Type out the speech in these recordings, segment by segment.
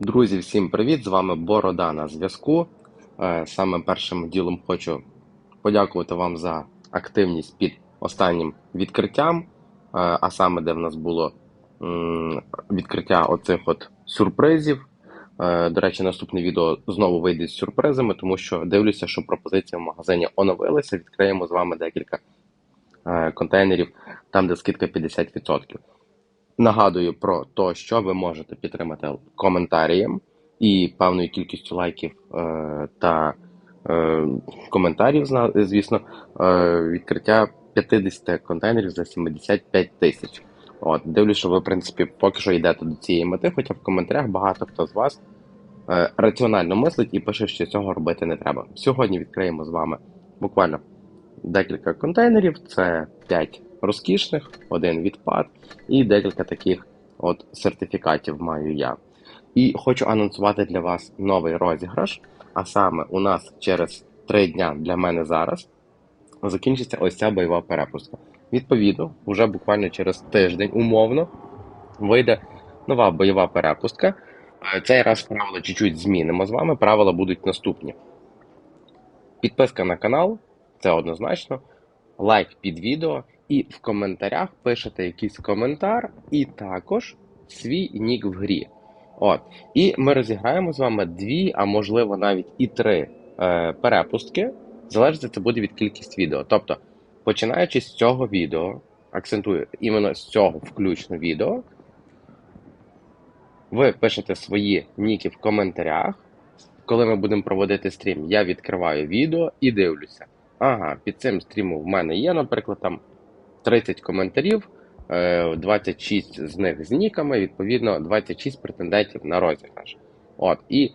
Друзі, всім привіт! З вами Борода на зв'язку. Е, Саме першим ділом хочу подякувати вам за активність під останнім відкриттям, е, а саме де в нас було відкриття оцих от сюрпризів. Е, До речі, наступне відео знову вийде з сюрпризами, тому що дивлюся, що пропозиція в магазині оновилася. Відкриємо з вами декілька контейнерів, там де скидка 50%. Нагадую про те, що ви можете підтримати коментарієм і певною кількістю лайків е, та е, коментарів, звісно, е, відкриття 50 контейнерів за 75 тисяч. От, дивлюсь, що ви, в принципі, поки що йдете до цієї мети, хоча в коментарях багато хто з вас е, раціонально мислить і пише, що цього робити не треба. Сьогодні відкриємо з вами буквально декілька контейнерів. Це 5 розкішних, один відпад і декілька таких от сертифікатів маю я. І хочу анонсувати для вас новий розіграш. А саме у нас через 3 дня для мене зараз закінчиться ось ця бойова перепустка. Відповідно, вже буквально через тиждень умовно вийде нова бойова перепустка. Цей раз правила чуть-чуть змінимо з вами. Правила будуть наступні: підписка на канал, це однозначно, лайк під відео, і в коментарях пишете якийсь коментар, і також свій нік в грі. От. І ми розіграємо з вами дві, а можливо навіть і три е, перепустки. Залежить це буде від кількості відео. Тобто, починаючи з цього відео, акцентую іменно з цього включно відео, ви пишете свої ніки в коментарях. Коли ми будемо проводити стрім, я відкриваю відео і дивлюся. Ага, під цим стрімом в мене є, наприклад, там 30 коментарів, е, 26 з них з ніками, відповідно, 26 претендентів на розіграш. От, і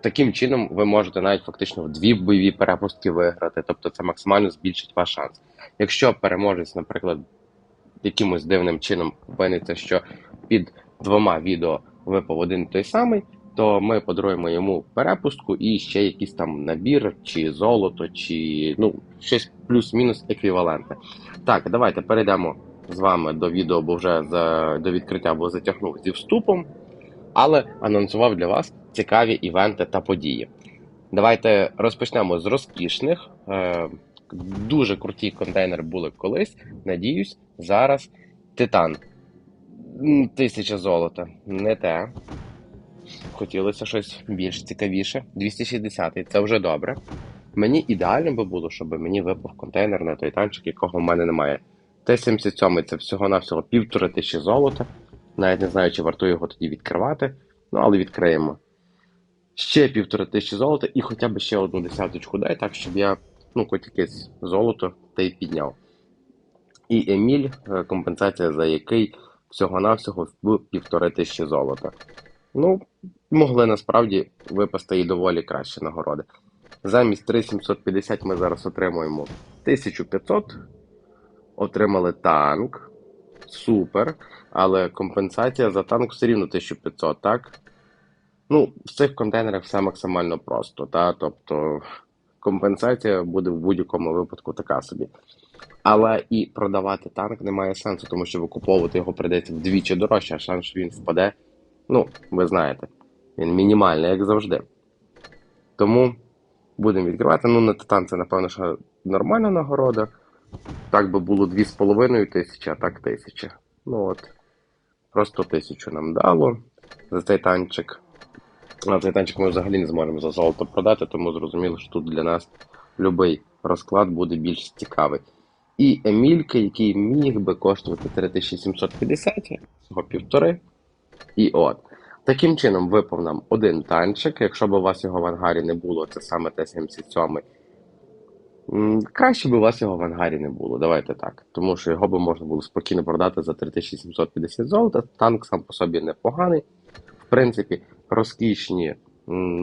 таким чином ви можете навіть фактично в дві бойові перепустки виграти, тобто це максимально збільшить ваш шанс. Якщо переможець, наприклад, якимось дивним чином опиниться, що під двома відео випав один той самий, то ми подаруємо йому перепустку і ще якийсь там набір, чи золото, чи ну, щось плюс-мінус еквівалентне. Так, давайте перейдемо з вами до відео, бо вже за, до відкриття бо затягнув зі вступом, але анонсував для вас цікаві івенти та події. Давайте розпочнемо з розкішних. Е, дуже круті контейнери були колись. Надіюсь, зараз Титан. Тисяча золота. Не те. Хотілося щось більш цікавіше. 260-й це вже добре. Мені ідеально би було, щоб мені випав контейнер на той танчик, якого в мене немає. Т-77 це всього-навсього півтори тисячі золота. Навіть не знаю, чи варто його тоді відкривати. Ну, але відкриємо. Ще півтори тисячі золота і хоча б ще одну десяточку дай, так щоб я, ну, хоч якесь золото та й підняв. І Еміль, е, компенсація за який всього-навсього в півтори тисячі золота. Ну, могли насправді випасти і доволі кращі нагороди. Замість 3750 ми зараз отримуємо 1500. Отримали танк. Супер. Але компенсація за танк все рівно 1500, так? Ну, в цих контейнерах все максимально просто, та? Тобто компенсація буде в будь-якому випадку така собі. Але і продавати танк немає сенсу, тому що викуповувати його прийдеться вдвічі дорожче, а шанс, що він впаде, ну, ви знаєте, він мінімальний, як завжди. Тому будемо відкривати. Ну, на титан це, напевно, що нормальна нагорода. Так би було 2,5 тисячі, а так тисяча. Ну от, просто тисячу нам дало за цей танчик. А цей танчик ми взагалі не зможемо за золото продати, тому зрозуміло, що тут для нас будь-який розклад буде більш цікавий. І Емілька, який міг би коштувати 3750, всього півтори. І от. Таким чином випав нам один танчик. Якщо б у вас його в ангарі не було, це саме Т-77. Краще б у вас його в ангарі не було, давайте так. Тому що його би можна було спокійно продати за 3750 золота. Танк сам по собі непоганий. В принципі, розкішні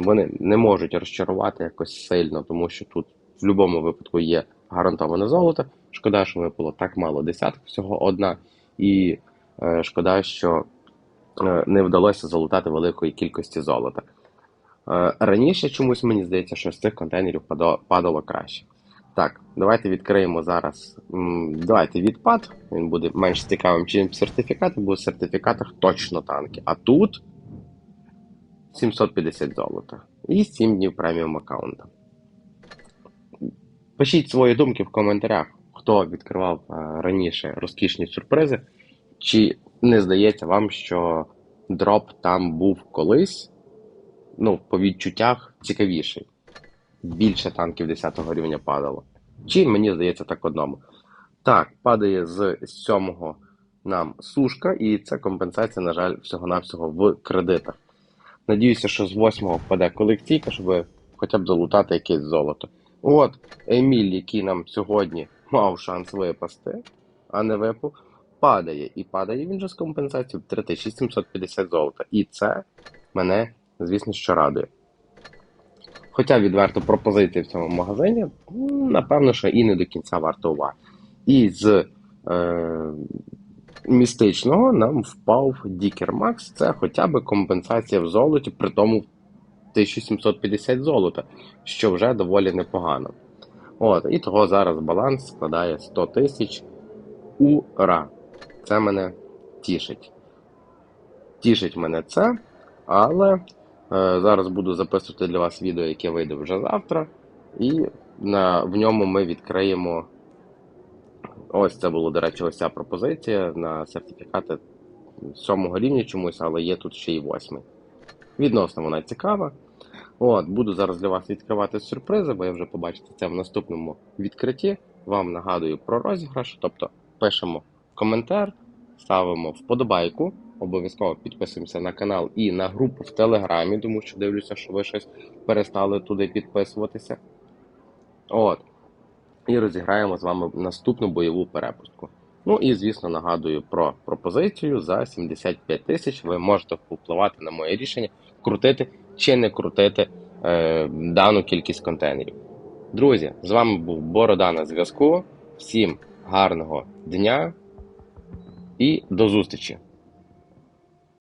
вони не можуть розчарувати якось сильно, тому що тут в будь-якому випадку є гарантоване золото. Шкода, що випало так мало десяток, всього одна. І е, шкода, що не вдалося залутати великої кількості золота. Е, раніше чомусь мені здається, що з цих контейнерів падало, краще. Так, давайте відкриємо зараз. Давайте відпад. Він буде менш цікавим, чим сертифікати, бо в сертифікатах точно танки. А тут 750 золота. І 7 днів преміум аккаунта. Пишіть свої думки в коментарях, хто відкривав е, раніше розкішні сюрпризи, чи не здається вам, що дроп там був колись, ну, по відчуттях цікавіший. Більше танків 10 рівня падало. Чи мені здається так одному. Так, падає з 7-го нам сушка, і це компенсація, на жаль, всього-навсього в кредитах. Надіюся, що з 8-го впаде колекційка, щоб хоча б залутати якесь золото. От Еміль, який нам сьогодні мав шанс випасти, а не випав, падає. І падає він же з компенсацією в 3750 золота. І це мене, звісно, що радує. Хоча відверто пропозиції в цьому магазині, напевно, що і не до кінця варто уваги. І з е, містичного нам впав Дікер Макс. Це хоча б компенсація в золоті, при тому 1750 золота, що вже доволі непогано. От, і того зараз баланс складає 100 тисяч. Ура! Це мене тішить. Тішить мене це, але е, зараз буду записувати для вас відео, яке вийде вже завтра. І на, в ньому ми відкриємо. Ось це було, до речі, ось ця пропозиція на сертифікати сьомого рівня чомусь, але є тут ще й восьмий. Відносно вона цікава. От, буду зараз для вас відкривати сюрпризи, бо я вже побачите це в наступному відкритті. Вам нагадую про розіграш. Тобто пишемо коментар, ставимо вподобайку, обов'язково підписуємося на канал і на групу в Телеграмі, тому що дивлюся, що ви щось перестали туди підписуватися. От. І розіграємо з вами наступну бойову перепустку. Ну і, звісно, нагадую про пропозицію за 75 тисяч. Ви можете впливати на моє рішення, крутити чи не крутити е, дану кількість контейнерів. Друзі, з вами був Борода на зв'язку. Всім гарного дня і до зустрічі!